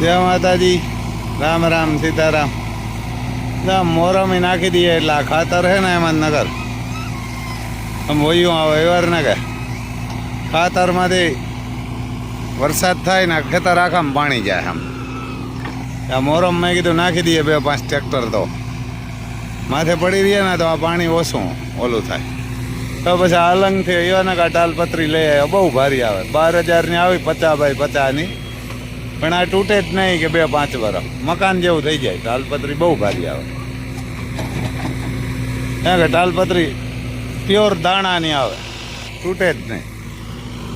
જય માતાજી. રામ રામ સીતારામ. મોરમી નાખી દઈએ એટલે આ ખાતર છે ને એમાં આમ વયું ને કે ખાતરમાંથી વરસાદ થાય ને ખેતર આખામાં પાણી જાય આમ. આ મોરમ મેં કીધું નાખી દઈએ બે પાંચ ટ્રેક્ટર તો. માથે પડી રહીએ ને તો આ પાણી ઓછું ઓલું થાય. તો પછી આલંગથી એવાના કા ટાલપત્રી લઈ બહુ ભારી આવે. બાર હજારની આવી પચાસ બાય પચાસની. પણ આ તૂટે જ નહીં કે બે પાંચ વર્ષ મકાન જેવું થઈ જાય. તાલપત્રી બહુ ભારી આવે. ત્યાં કે તાલપત્રી પ્યોર દાણાની આવે. તૂટે જ નહીં.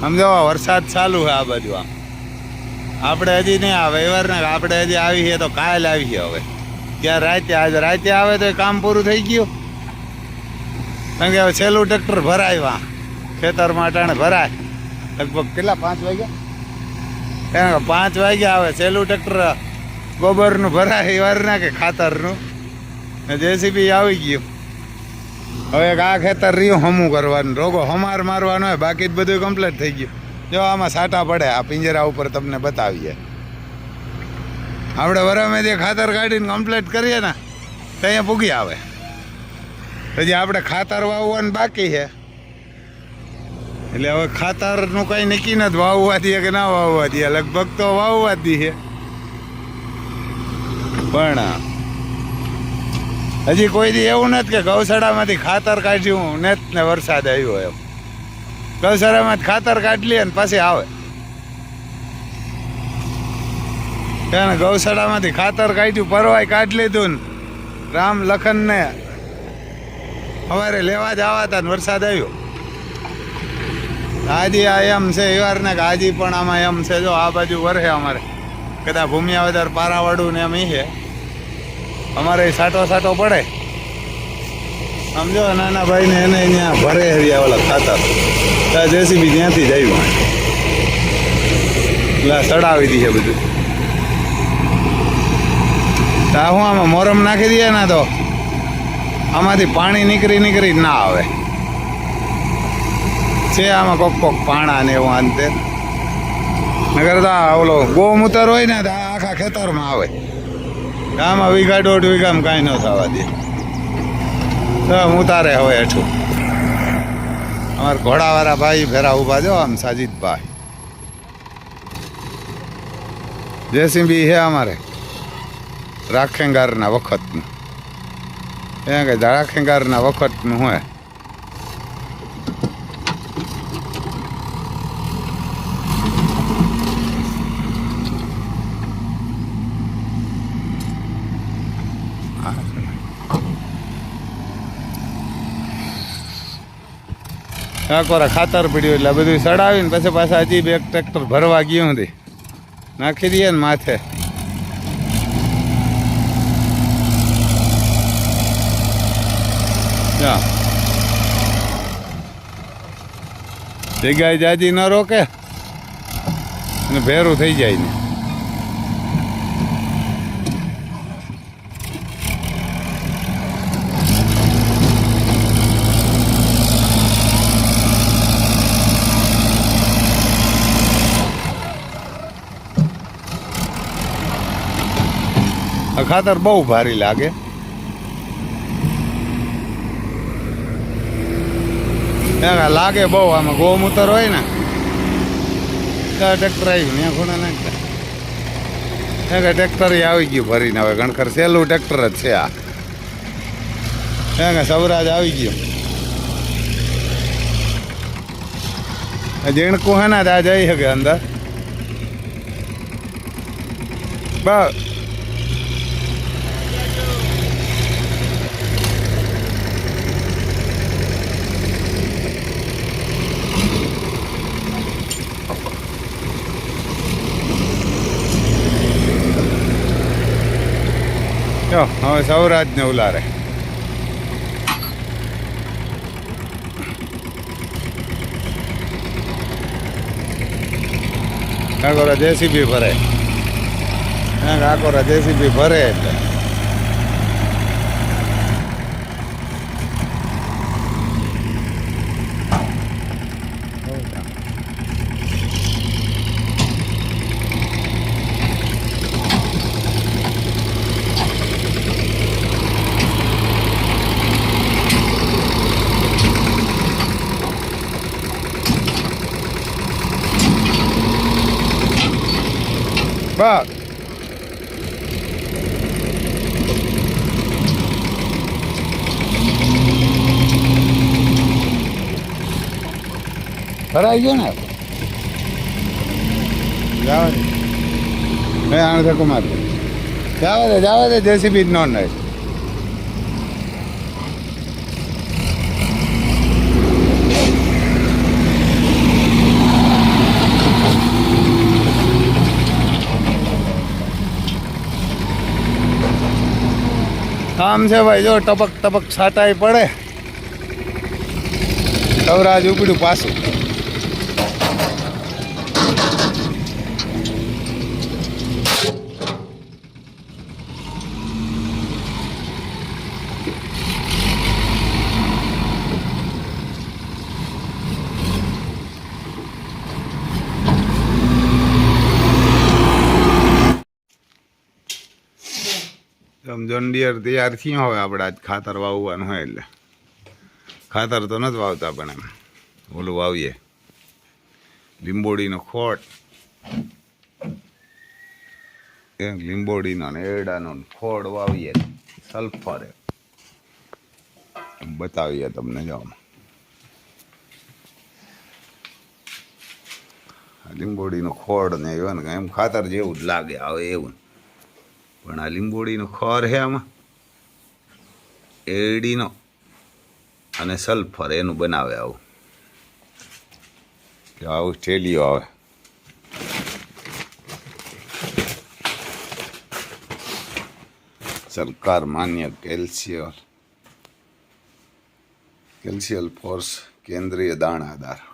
સમજો, વરસાદ ચાલુ છે આ બાજુ આમ. આપણે હજી નહીં આવે. એવાર ને આપણે હજી આવી છે તો કાલ આવી છે હવે. ત્યાં રાતે, આજે રાતે આવે તો એ કામ પૂરું થઈ ગયું. કારણ કે હવે છેલ્લું ટ્રેક્ટર ભરાય વા. ખેતરમાં અટાણે ભરાય. લગભગ કેટલા? પાંચ વાગ્યા? કારણ કે પાંચ વાગ્યા આવે છેલ્લું ટ્રેક્ટર ગોબરનું ભરાય વાર ના કે ખાતરનું. જેસીબી આવી ગયું. હવે આ ખેતર રહ્યું હમું કરવાનું. રોગો હમાર મારવાનો હોય, બાકી જ બધું કમ્પ્લીટ થઈ ગયું. જો આમાં સાટા પડે, આ પિંજરા ઉપર તમને બતાવીએ. આપણે વરમે જે ખાતર કાઢીને કમ્પ્લીટ કરીએ ને, તો અહીંયા પૂગી આવે. પછી આપણે ખાતર વાવવાનું બાકી છે. એટલે હવે ખાતરનું કંઈ નક્કી નથી. વાવવા દઈએ કે ના વાવવા દઈએ લગભગ તો વાવવા દે પણ હજી કોઈ દી એવું નથી કે ગૌશાળામાંથી ખાતર કાઢ્યું ને ને વરસાદ આવ્યો એમ. ગૌશાળામાંથી ખાતર કાઢી લે ને પછી આવે. ત્યાં ગૌશાળામાંથી ખાતર કાઢ્યું, પરવાય કાઢી લીધું ને રામ લખનને સવારે લેવા જ આવ્યા હતા ને વરસાદ આવ્યો. હાજી આ એમ છે એવાર ને કે હાજી પણ આમાં એમ છે, જો આ બાજુ વરહે અમારે. કદાચ વધારે પારાવાડું ને એમ એ છે. અમારે સાટો સાટો પડે. સમજો, નાના ભાઈને એને અહીંયા ભરે હરિયા ઓલા ખાતા. ત્યાં જેસીબી ત્યાંથી જ આવ્યું. એટલે સડાવી દી છે બધું. તા હું આમાં મોરમ નાખી દઈએ ને તો આમાંથી પાણી નીકળી નીકળી જ ના આવે. છે આમાં કોક કોક પાણા ને એવું અંતે નગર તો આ ઓલો ગોમૂતર હોય ને તો આખા ખેતરમાં આવે. આમાં વીઘા દોઢ વીઘામાં કાંઈ ન થવા દે. તો ઉતારે હવે હેઠું. અમારા ઘોડાવાળા ભાઈ ફેરા ઊભા જો, આમ સાજીદભાઈ. જેસીબી છે અમારે. રાખેંગારના વખતનું. એ કે રાખેંગારના વખતનું હોય કાકોરા ખાતર પડ્યું એટલે બધું સડાવીને પછી પાછા હજી બે ટ્રેક્ટર ભરવા ગયું હતી નાખી દઈએ ને માથે. જગ્યાએ જાજી ન રોકે. અને ભેરું થઈ જાય ને. આ ખાતર બહુ ભારી લાગે. લાગે બહુ, આમાં ગોમૂતર હોય ને ટ્રેક્ટર આવ્યું ત્યાં ખૂણા નાખતા. ટ્રેક્ટર આવી ગયું ભરીને, હવે ગણખર સહેલું ટ્રેક્ટર જ છે આ. સૌરાજ આવી ગયો. જીણકું હે ને, આ જઈ શકે અંદર. બસ. જો હવે સૌરાજને ઉલારે. કાકોરા જેસીબી ભરે. કાકોરા જેસીબી ભરે એટલે. બસ ભરાઈ ગયો ને જાવા દે મેં આને કુમાર માર જાવા દે જાવા દે જેસીબી નોન નહીં કામ છે ભાઈ જો ટપક ટપક છાટાઈ પડે. કવરાજ ઉપડ્યું પાછું. જોન ડિયર તૈયાર થયા હોય આપણે આજ ખાતર વાવવાનું હોય એટલે. ખાતર તો નથી વાવતા પણ એમ. ઓલું વાવીએ. લીંબોડીનો ખોટ. લીંબોડીનો ને એરડાનો ને ખોડ વાવીએ. સલ્ફર. બતાવીએ તમને, જો લીંબોડીનો ખોડ ને એવું એમ ખાતર જેવું જ લાગે આવે એવું. પણ આ લીંબોડીનો ખોર છે આમાં. એરડીનો અને સલ્ફર એનું બનાવે આવું. કે આવું સ્ટેલિયો આવે. સરકાર માન્ય કેલ્શિયલ કેલ્શિયલ ફોર્સ કેન્દ્રીય દાણાદાર.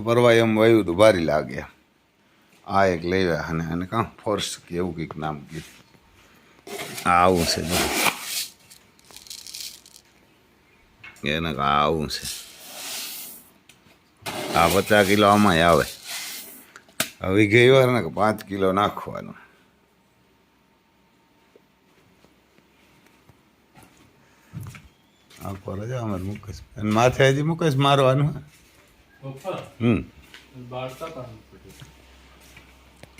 પરવા એમ વયું તો ભારી લાગે. આ એક લેવા અને એને કાં ફોર્સ કે એવું કંઈક નામ કીધું આ આવું છે એને આવું છે. આ પચાસ કિલો આમાં આવે. હવે ગઈ વાર ને પાંચ કિલો નાખવાનું. આ પર જ અમારે મુકેશ. અને માથે હજી મુકેશ મારવાનું હમ.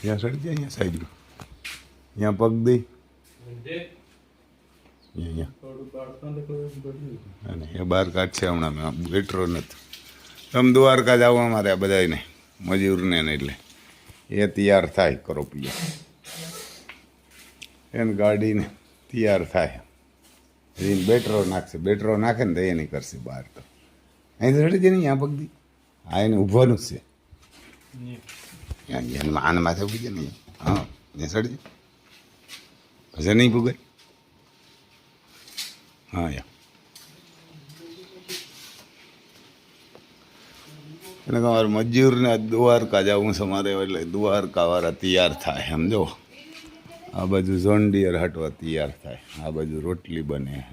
ત્યાં સડી જાય અહીંયા સાઈડ અહીંયા પગ દઈ જે. અને એ બહાર કાઢશે હમણાં મેં. બેટરો નથી. તમે દ્વારકા જાવ અમારે આ બધાને મજૂરને ને એટલે. એ તૈયાર થાય કરો પીએ એને ગાડીને તૈયાર થાય. એને બેટરો નાખશે. બેટરો નાખે ને તો એ નહીં કરશે બહાર તો. અહીં સડી જાય ને આ પગદી આ એને ઊભવાનું જ છે. અહીંયા એને આને માથે પૂછે ને હા ત્યાં ભજન નહીં ભૂગે હા યા એટલે અમારે મજૂરને દ્વારકા જવું છે મારે એટલે દ્વારકાવાળા તૈયાર થાય સમજો આ બાજુ ઝોન્ડિયર હટવા તૈયાર થાય આ બાજુ રોટલી બને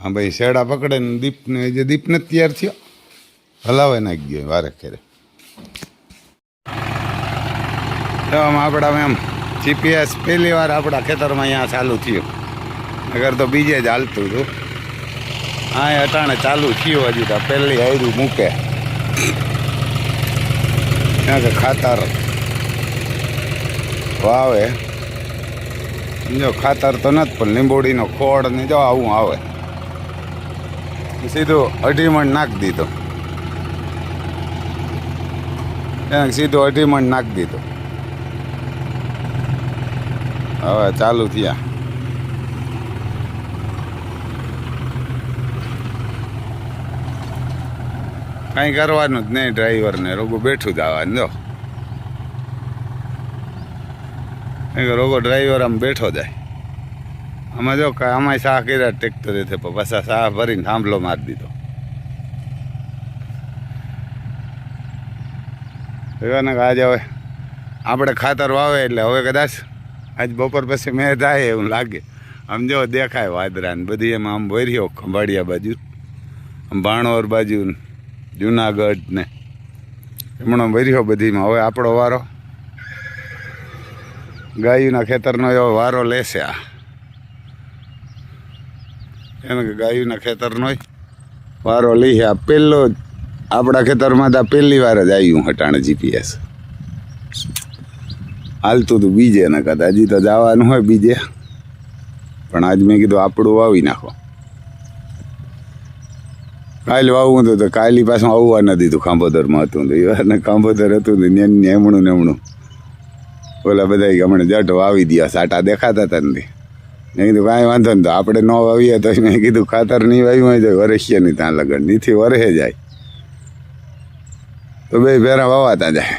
હા ભાઈ શેડા પકડે ને દીપને જે દીપને તૈયાર થયો હલાવે નાખી ગયો વારે ખેરે આમ આપણા એમ. જીપીએસ પહેલી વાર આપણા ખેતરમાં અહીંયા ચાલુ થયું. અગર તો બીજે જ હાલતું હતું. હા એ અટાણે ચાલુ થયું હજુ તો. પહેલી આવ્યું મૂકે. ત્યાં કે ખાતર વાવે. જો ખાતર તો નથી, પણ લીંબોડીનો ખોળ ને જો આવું આવે. સીધું અઢી મણ નાખી દીધો. એને સીધો અઢી મણ નાખી દીધો. હવે ચાલુ થયા. કાંઈ કરવાનું જ નહીં ડ્રાઈવરને, રોગો બેઠું જ આવવાનું, જો. રોગો ડ્રાઈવર આમ બેઠો જાય. આમાં જો આમાં સાહ કર્યા ટ્રેક્ટરે પાછા સાહ ભરીને થાંભલો મારી દીધો. એવાને કે આજે હવે આપણે ખાતર વાવે એટલે હવે કદાચ આજ બપોર પછી મેં થાય એવું લાગે. આમ જો દેખાય વાદરા ને બધી એમાં આમ ભર્યો ખંભાળિયા બાજુ ભાણોર બાજુ જુનાગઢ ને. હમણાં ભર્યો બધીમાં. હવે આપણો વારો ગાયુના ખેતરનો એવો વારો લેશે આ. એને કે ગાયુના ખેતરનો વારો લઈએ આ. પહેલો આપણા ખેતરમાં તો પહેલી વાર જ આવ્યું હટાણે જીપીએસ હાલતું હતું બીજે ને કદાચ હજી તો જવાનું હોય બીજે. પણ આજ મેં કીધું આપણું વાવી નાખો. કાલે વાવવું હતું તો કાલી પાછું આવવા ન દીધું. ખાંભોદરમાં હતું તો એ ખાંભોદર હતું તો ને નેમણું નેમણું ઓલા બધા હમણાં જટ વાવી દયા, સાટા દેખાતા હતા ને. મેં કીધું કાંઈ વાંધો નહીં તો આપણે ન વાવીએ તો મેં કીધું ખાતર નહીં વાવ્યું હોય તો વરસીએ નહીં ત્યાં લગન. નીથી વરહે જાય. તો બે ભેરા વાવાતા જાય.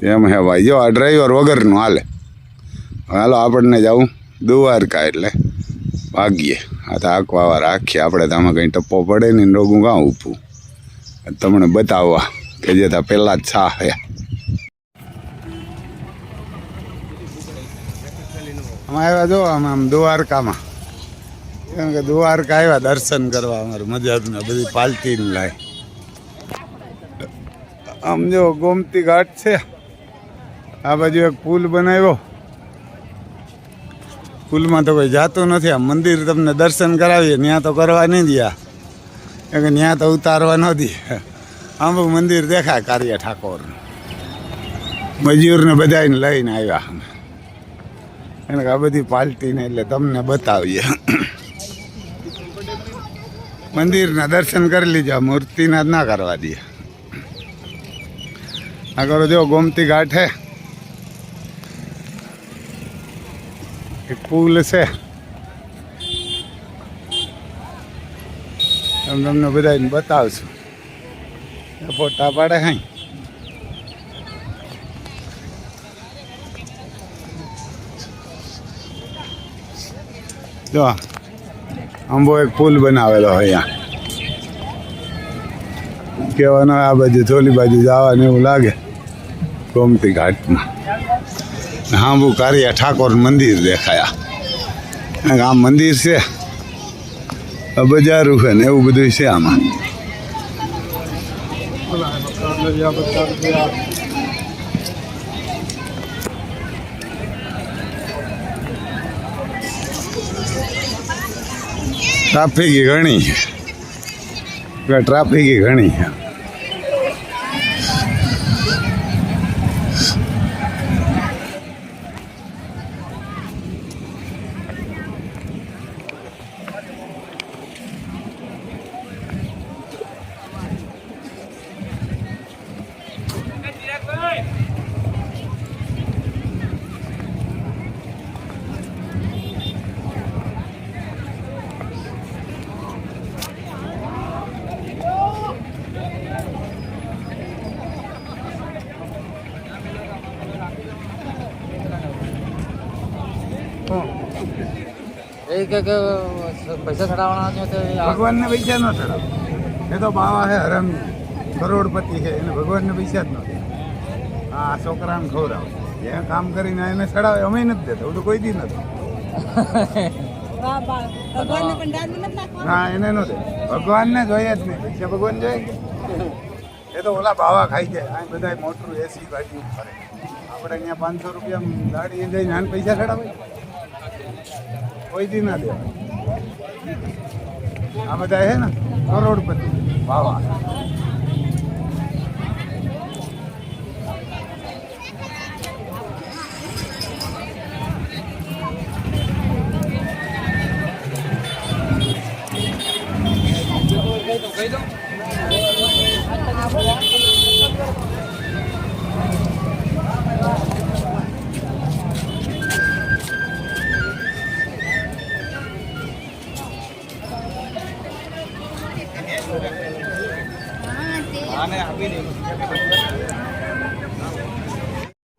તેમ હે ભાઈ, જો આ ડ્રાઈવર વગરનું હાલે. હાલો, આપણને જવું દ્વારકા એટલે ભાગીએ. આ તો આંકવા રાખીએ. આપણે તો આમાં કંઈ ટપ્પો પડે નહીં રોગું કાં ઊભું? તમને બતાવવા કે જે તા પહેલાં જ છા હે. અમે આવ્યા જો આમ દ્વારકામાં. કેમ કે દ્વારકા આવ્યા દર્શન કરવા અમારું મજાને બધી પાલટી લાય. આમ જો ગોમતી ઘાટ છે, આ બાજુ એક પુલ બનાવ્યો. પુલમાં તો કોઈ જાતું નથી, આ મંદિર તમને દર્શન કરાવીએ ત્યાં તો કરવા નહીં દયા. કેમ કે ત્યાં તો ઉતારવા ન દે. આમ મંદિર દેખાય કાર્ય ઠાકોરનું મજૂરને બધાને લઈને આવ્યા અમે. એને કે આ બધી પાલટીને એટલે તમને બતાવીએ. મંદિરના દર્શન કરી લીધા, મૂર્તિના જ ના કરવા દે. આ કરો જો ગોમતી ઘાટ હે. એક પુલ છે. એમ તમને બધાને બતાવશું. ફોટા પાડે હાઈ જો. આંબો એક પુલ બનાવેલો હોય અહીંયા. કહેવાનો આ બાજુ થોલી બાજુ જવાને એવું લાગે. ગોમતી ઘાટમાં. હાંબુ કારિયા ઠાકોર મંદિર દેખાયા. આ મંદિર છે. બજારું છે ને એવું બધું છે આમાં. ટ્રાફિક ઘણી. ટ્રાફિક ઘણી છે એ કે કે પૈસા ચડાવવાના છે તો એ ભગવાનને પૈસા ન ચડાવ. એ તો બાવા છે હરમ કરોડપતિ છે એને ભગવાનને પૈસા જ નથી આ છોકરાને ખવડાવ. જે કામ કરીને એને ચડાવે અમે નથી દેતા. એવું તો કોઈ દી નથી. ના એને ન દે. ભગવાનને જોઈએ જ નહીં. પૈસા ભગવાન જોઈએ એ તો ઓલા બાવા ખાઈ જાય. આ બધા મોટું એસી ગાડી ફરે. આપણે અહીંયા પાંચસો રૂપિયા ગાડી જઈને આને પૈસા ચડાવે? કોઈ ના દેવાય આ બધા છે ને કરોડપતિ. બાવા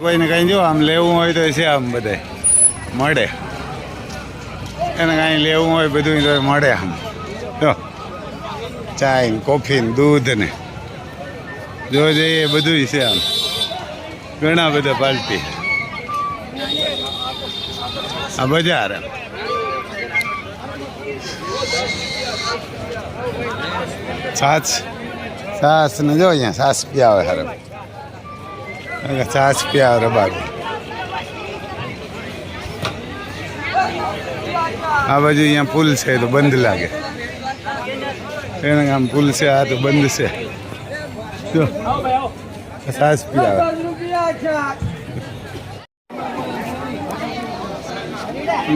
કોઈને કાંઈ જો, આમ લેવું હોય તો છે આમ બધે મળે. એને કાંઈ લેવું હોય બધું તો મળે આમ. જો. ચાય ને કોફી ને દૂધ ને. જો જઈએ બધું છે આમ. ઘણા બધા પાલટી. આ બજાર એમ. સાસ છાસ ને જો અહીંયા છાસ પીવે હરમ છાસ પીવે રબારી આ બાજુ અહીંયા પુલ છે તો બંધ લાગે. એને આમ પુલ છે, આ તો બંધ છે. જો સાસ પી આવે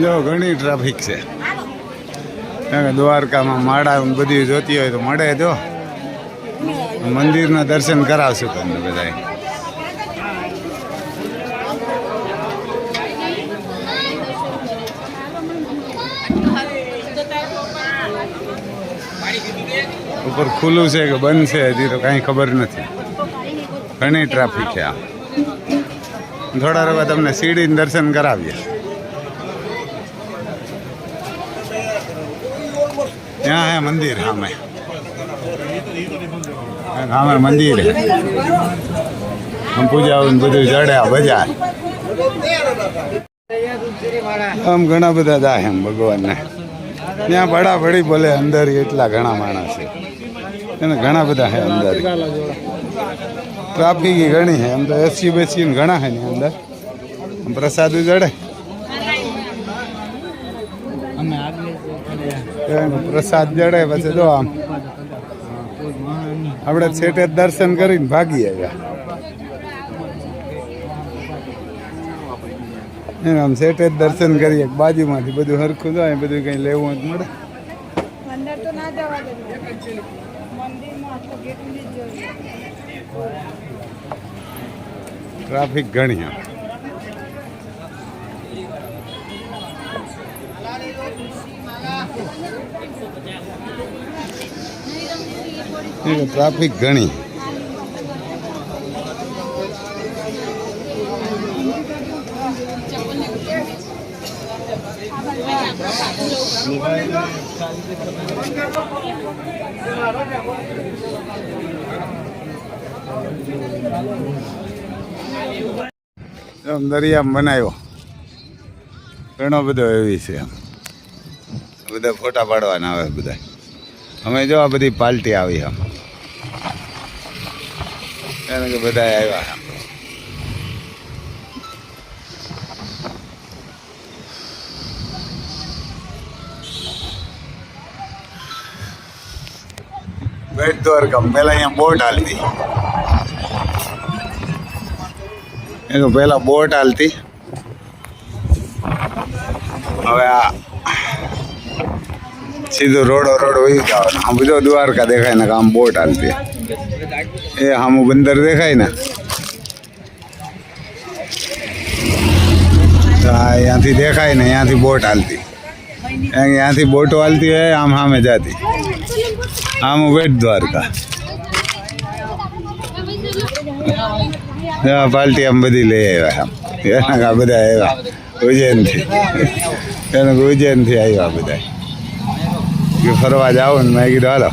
જો, ઘણી ટ્રાફિક છે. દ્વારકામાં માળા બધી જોતી હોય તો મળે જો મંદિરના દર્શન કરાવશું તમને બધા ઉપર ખુલ્લું છે કે બંધ છે, હજી તો કાંઈ ખબર નથી. ઘણી ટ્રાફિક છે આ થોડા રવા તમને સીડી દર્શન કરાવીએ. ત્યાં હે મંદિર સામે સામે મંદિર હે. પૂજા બધું ચડ્યા બજાર. આમ ઘણા બધા જાય એમ ભગવાનને. ત્યાં પડી બોલે, અંદર એટલા ઘણા માણસ છે. એને ઘણા બધા છે અંદર. ટ્રાફિક ઘણી છે આમ તો એસી બેસી ઘણા છે ને અંદર. આમ પ્રસાદ જડે પ્રસાદ જડે પછી જો આમ. આપણે છેટે દર્શન કરીને ભાગી આવ્યા. આમ છેટે જ દર્શન કરીએ બાજુમાંથી બધું હરખું જાય બધું કંઈ લેવું જ મળે. અંદર તો ના જવા દે મંદિરમાં તો ગેટની જ જોઈએ ટ્રાફિક ઘણી ટ્રાફિક ઘણી આમ દરિયામાં બનાવ્યો. ઘણો બધો એવી છે એમ. બધા ફોટા પાડવાના આવે બધા. અમે જો આ બધી પાર્ટી આવી આમ. કારણ કે બધા આવ્યા. દ્વારકા પેલા અહીંયા બોટ હાલતી એ તો પેલા બોટ હાલતી હવે આ સીધો રોડો રોડ વહી જવાનો આમ બધો દ્વારકા દેખાય ને કે આમ બોટ હાલતી એ આમ બંદર દેખાય ને તો આ અહીંયાથી દેખાય ને અહીંયાથી બોટ હાલતી અહીંયાથી બોટો હાલતી હોય આમ સામે જતી આમ વેટ દ્વારકા. પાલટી આમ બધી લઈ આવ્યા આમ. એના બધા આવ્યા. ઉજ્જૈનથી. એને ઉજ્જૈનથી આવ્યા બધા. કે ફરવા જાઓ ને મેં કીધું હાલો.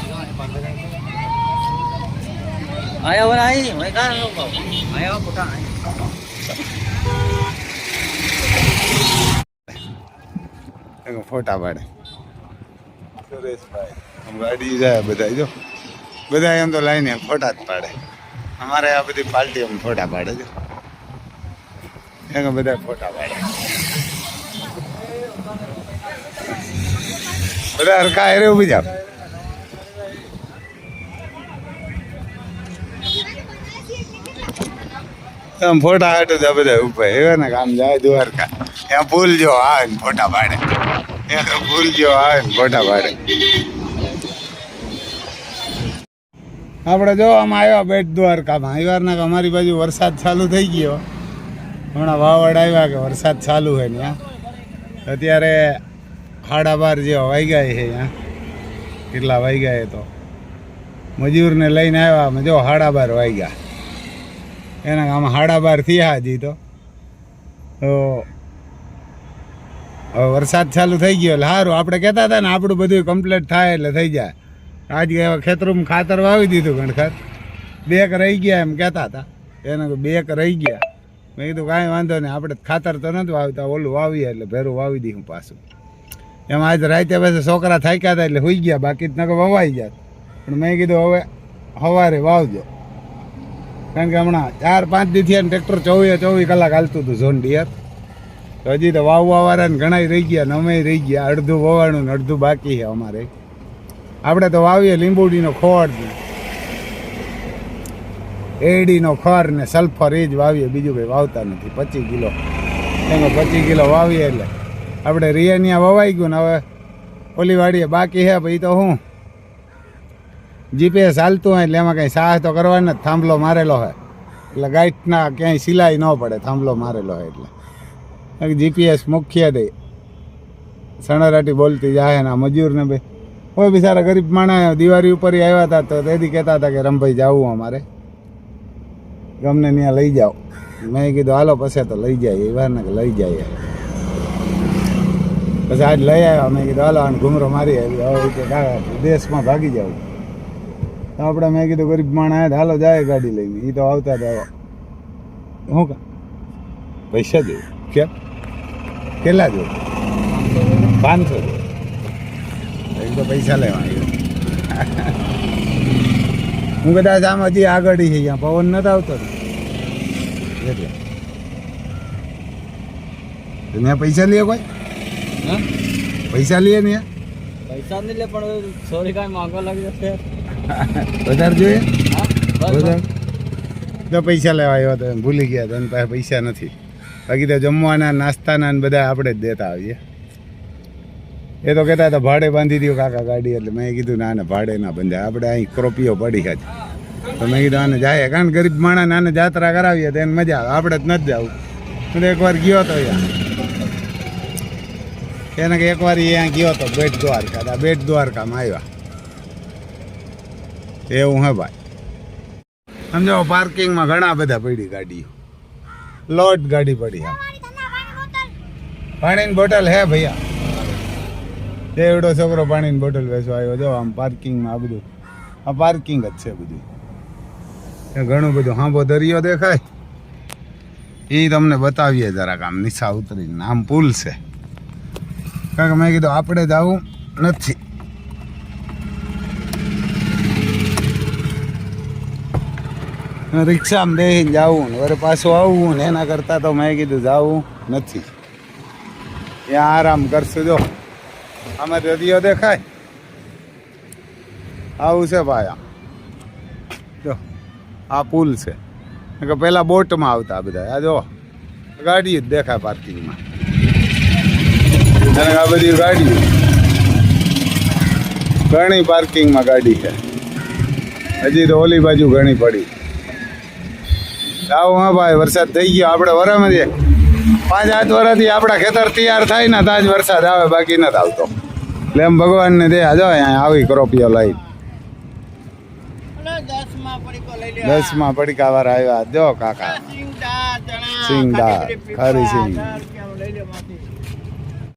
આયા વર આઈ મેં કા આયા પોતા એક ફોટા પાડે. સુરેશભાઈ. ગાડી જાય બધા જો. બધા એમ તો લાઈને ફોટા જ પાડે. અમારે આ બધી પાર્ટી એમ ફોટા પાડે છે એક બધા ફોટા પાડે. બધા હરકા હેરે ઊભી જાવ આમ ફોટા હાટું તો બધા ઉપર એવા ને કામ જાય દ્વારકા. ત્યાં ભૂલ જો આવે ને ફોટા પાડે. ત્યાં ભૂલ જો આવે ને ફોટા પાડે. આપણે જો આમ આવ્યા બેટ દ્વારકામાં. અહીવારના કે અમારી બાજુ વરસાદ ચાલુ થઈ ગયો. હમણાં વાવડ આવ્યા કે વરસાદ ચાલુ છે ત્યાં અત્યારે ખાડા બાર જેવા વાગ્યા છે અહીંયા કેટલા વાગ્યા એ તો. મજૂરને લઈને આવ્યા અમે. જો હાડા બાર વાગ્યા એના આમ હાડા બાર થયા હજી તો. તો હવે વરસાદ ચાલુ થઈ ગયો એટલે સારું આપણે કહેતા હતા ને, આપણું બધું કમ્પ્લીટ થાય એટલે થઈ જાય. આજ ખેતરોમાં ખાતર વાવી દીધું ઘણખર બેક રહી ગયા એમ કહેતા હતા. એને બેક રહી ગયા. મેં કીધું કાંઈ વાંધો નહીં, આપણે ખાતર તો નથી વાવતા, ઓલું વાવીએ એટલે ભેરું વાવી દઈશું પાછું. એમ આજ રાતે પછી છોકરા થાક્યા હતા એટલે હોઈ ગયા, બાકી જ નકર વવાઈ ગયા પણ મેં કીધું હવે સવારે વાવજો. કારણ કે હમણાં ચાર પાંચ દી થયા ટ્રેક્ટર ચોવીસ ચોવીસ કલાક હાલતું હતું ઝોન ડિયર. તો હજી તો વાવવા વાળાને ઘણા રહી ગયા ને અમે રહી ગયા, અડધું વવાણું ને અડધું બાકી છે અમારે. આપણે તો વાવીએ લીંબુડીનો ખોડ એડીનો ખર ને સલ્ફર એ જ વાવીએ. બીજું કંઈ વાવતા નથી. પચીસ કિલો. એમાં પચીસ કિલો વાવીએ એટલે આપણે રિયાનિયા વવાઈ ગયું ને હવે ઓલી વાડીએ બાકી હે ભાઈ તો હું? જીપીએસ હાલતું હોય એટલે એમાં કંઈ સાહ તો કરવાનો જ થાંભલો મારેલો હોય. એટલે ગાઈટના ક્યાંય સિલાઈ ન પડે. થાંભલો મારેલો હોય એટલે. જીપીએસ મુખ્ય દે સણરાટી બોલતી જાય ને મજૂરને બે. કોઈ બિચારા ગરીબ માણા દિવાળી ઉપર આવ્યા હતા તો તેથી કહેતા હતા કે રમભાઈ જવું અમારે. ગમને ત્યાં લઈ જાઓ. મેં કીધું હાલો પછી તો લઈ જાય એ વારને કે લઈ જાય. પછી આજ લઈ આવ્યા મેં કીધું હાલો આને ઘૂમરો મારી આવી હવે કે દેશમાં ભાગી જાવ તો આપણે મેં કીધું ગરીબ માણા આવ્યા હાલો જાય ગાડી લઈને. એ તો આવતા હતા શું કા? પૈસા દે. કેમ? કેટલા દો? પાંચસો એક તો પૈસા લેવા આવ્યો હું કદાચ આમ હજી આગળ છે અહીંયા પવન નથી આવતો. એટલે. મેં પૈસા લઈએ કોઈ? હા? પૈસા લઈએ ને પૈસા નહીં લે પણ સોરી કાંઈ માંગવા લાગી જશે વધારે જોઈએ? વધારે? તો પૈસા લેવા આવ્યો તો ભૂલી ગયા તો પાસે પૈસા નથી. બાકી તો જમવાના નાસ્તાના ને બધા આપણે જ દેતા આવીએ. એ તો કહેતા હતા, ભાડે બાંધી દો કાકા ગાડી. એટલે મેં કીધું, ના, ને, ભાડે ના બંધાય. આપણે અહીં ક્રોપીઓ પડી હતી તો મેં કીધું, આને જાય. કારણ ગરીબ માણસ આને જાત્રા કરાવીએ તો એને મજા આવે. આપણે જ નથી જવું હું તો એકવાર ગયો તો યાર એને કે એકવાર એ ગયો તો બેટ દ્વારકા બેટ દ્વારકામાં આવ્યા. એવું હે ભાઈ. સમજો, પાર્કિંગમાં ઘણા બધા પડી ગાડીઓ. લોટ ગાડી પડી પાણીની બોટલ હે ભૈયા. એવડો છોકરો પાણીની બોટલ વેચવા આવ્યો. જો આમ પાર્કિંગમાં આ બધું. આ પાર્કિંગ જ છે બધું. એ ઘણું બધું હાંભો દરિયો દેખાય. એ તમને બતાવીએ જરાક આમ નિશા ઉતરીને. આમ પુલ છે. કારણ કે મેં કીધું આપણે જ આવું નથી. રિક્ષામાં બેસીને જવું ને વરે પાછું આવવું ને એના કરતાં તો મેં કીધું જવું નથી. ત્યાં આરામ કરશું જો. આમાં રેડિયો દેખાય. આવું છે ભાઈ જો, આ પુલ છે. કે પહેલાં બોટમાં આવતા બધા. આ જો, ગાડી જ દેખાય પાર્કિંગમાં. અને આ બધી ગાડી ઘણી પાર્કિંગમાં ગાડી છે. હજી તો ઓલી બાજુ ઘણી પડી. આવો હા ભાઈ, વરસાદ થઈ ગયો. આપણે વરામાં જ પાંચ આઠ વર્ષથી આપણા ખેતર તૈયાર થાય ને તાજ વરસાદ આવે બાકી નથી આવતો એટલે એમ ભગવાનને દયા જો આવી ક્રોપીઓ લઈ દસમાં પડીકા વાળા આવ્યા. જો કાકા. સિંગડા ખરી સિંગ.